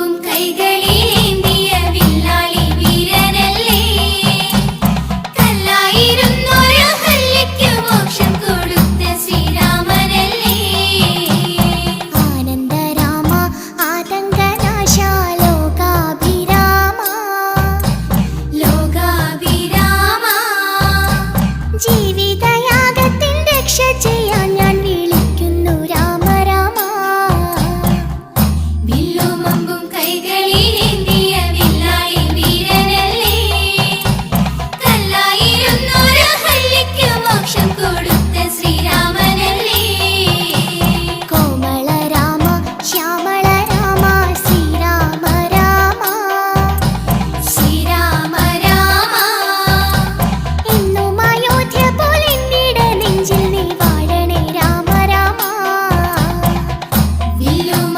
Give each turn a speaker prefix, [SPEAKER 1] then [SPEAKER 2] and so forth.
[SPEAKER 1] தூக்கும் கைகளே